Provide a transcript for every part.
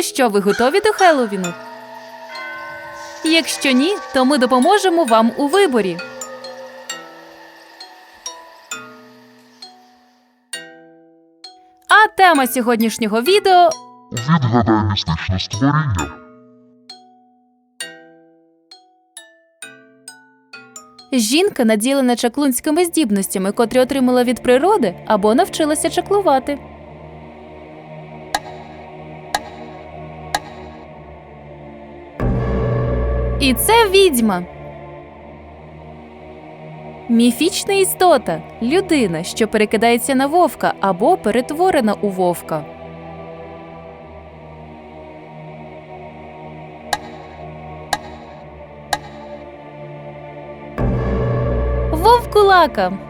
Ну що, ви готові до Хеллоуіну? Якщо ні, то ми допоможемо вам у виборі. А тема сьогоднішнього відео Відгадай містичне створіння. жінка наділена чаклунськими здібностями, котрі отримала від природи або навчилася чаклувати. І це відьма. Міфічна істота людина, що перекидається на вовка або перетворена у вовка. Вовкулака.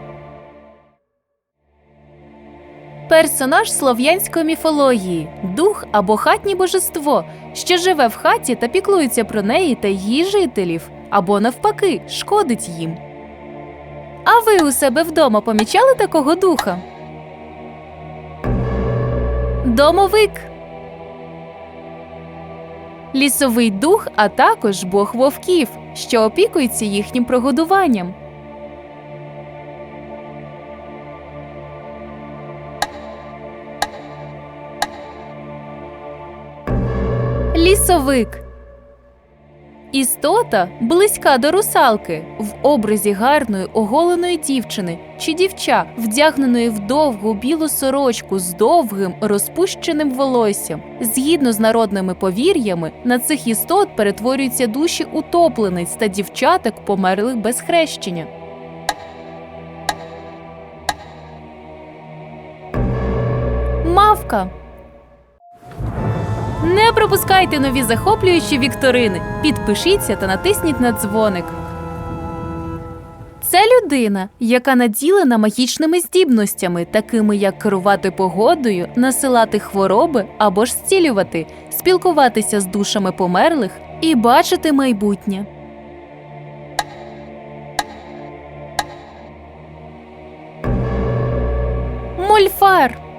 Персонаж слов'янської міфології, дух або хатнє божество, що живе в хаті та піклується про неї та її жителів, або навпаки, шкодить їм. А ви у себе вдома помічали такого духа? Домовик. Лісовий дух, а також бог вовків, що опікується їхнім прогодуванням. Лісовик. Істота близька до русалки в образі гарної оголеної дівчини чи дівча, вдягненої в довгу білу сорочку з довгим розпущеним волоссям. Згідно з народними повір'ями, на цих істот перетворюються душі утоплениць та дівчаток, померлих без хрещення. Мавка. Не пропускайте нові захоплюючі вікторини. Підпишіться та натисніть на дзвоник. Це людина, яка наділена магічними здібностями, такими як керувати погодою, насилати хвороби або ж зцілювати, спілкуватися з душами померлих і бачити майбутнє. Мольфар.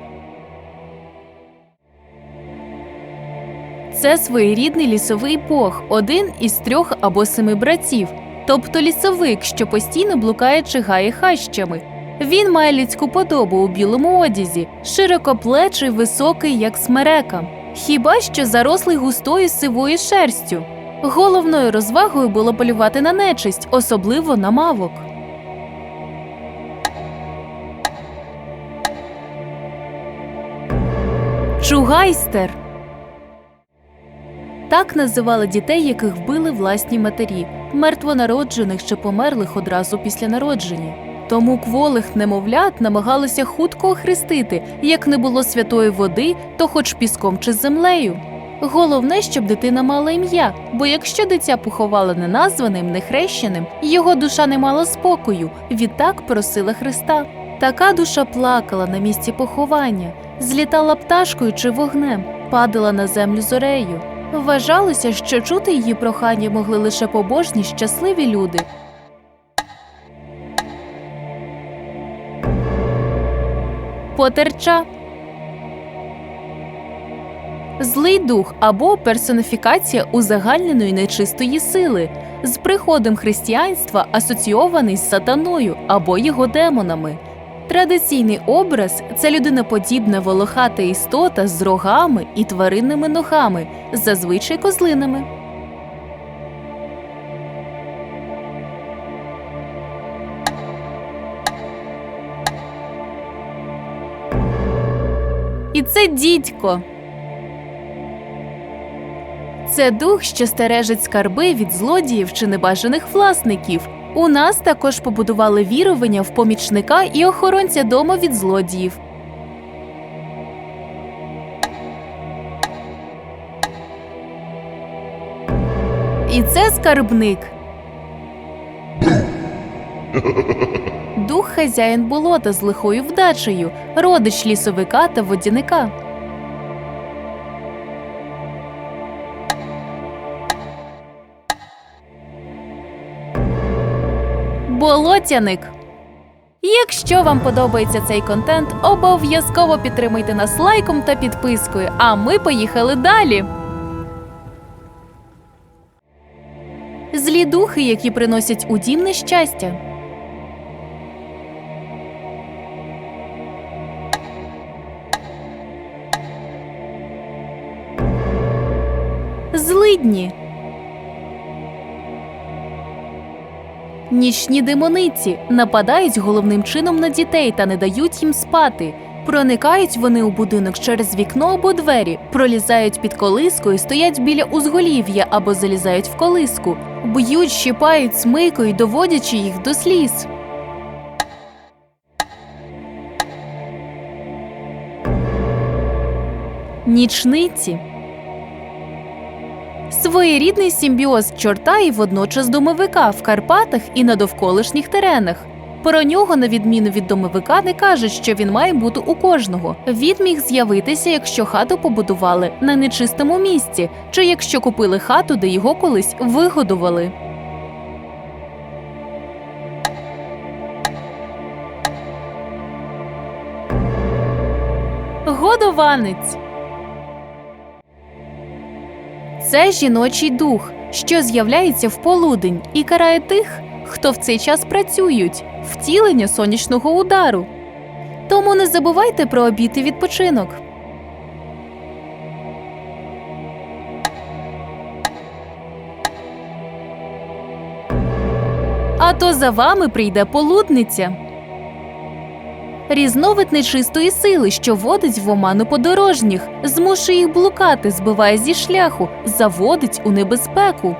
Це своєрідний лісовий бог, один із трьох або семи братів, тобто лісовик, що постійно блукає чи гає хащами. Він має людську подобу у білому одязі, широкоплечий, високий, як смерека, хіба що зарослий густою сивою шерстю. Головною розвагою було полювати на нечисть, особливо на мавок. Чугайстер так називали дітей, яких вбили власні матері, мертвонароджених чи померлих одразу після народження. Тому кволих немовлят намагалися хутко охрестити, як не було святої води, то хоч піском чи землею. Головне, щоб дитина мала ім'я, бо якщо дитя поховали неназваним, нехрещеним, його душа не мала спокою, відтак просила Христа. Така душа плакала на місці поховання, злітала пташкою чи вогнем, падала на землю зорею. Вважалося, що чути її прохання могли лише побожні щасливі люди. Потерча Злий дух або персоніфікація узагальненої нечистої сили, з приходом християнства асоційований з сатаною або його демонами. Традиційний образ це людиноподібна волохата істота з рогами і тваринними ногами, зазвичай козлинами. І це дідько. Це дух, що стережить скарби від злодіїв чи небажаних власників. У нас також побудували вірування в помічника і охоронця дому від злодіїв. І це скарбник. Дух хазяїн болота з лихою вдачею, родич лісовика та водяника. Болотяник. Якщо вам подобається цей контент, обов'язково підтримайте нас лайком та підпискою. А ми поїхали далі. Злі духи, які приносять у дім нещастя. Злидні. Нічні демониці нападають головним чином на дітей та не дають їм спати. Проникають вони у будинок через вікно або двері, пролізають під колиску і стоять біля узголів'я або залізають в колиску, б'ють, щипають, смикають, доводячи їх до сліз. Нічниці Своєрідний симбіоз чорта і водночас домовика в Карпатах і на довколишніх теренах. Про нього, на відміну від домовика, не кажуть, що він має бути у кожного. Він міг з'явитися, якщо хату побудували на нечистому місці, чи якщо купили хату, де його колись вигодували. Годованець це жіночий дух, що з'являється в полудень і карає тих, хто в цей час працюють, втілення сонячного удару. Тому не забувайте про обід і відпочинок. А то за вами прийде полудниця. Різновид нечистої сили, що водить в оману подорожніх, змушує їх блукати, збиває зі шляху, заводить у небезпеку.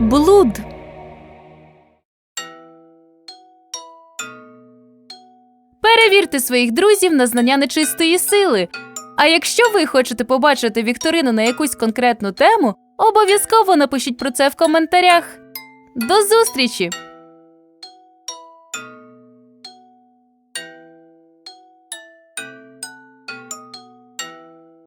Блуд. Перевірте своїх друзів на знання нечистої сили. А якщо ви хочете побачити вікторину на якусь конкретну тему, обов'язково напишіть про це в коментарях. До зустрічі!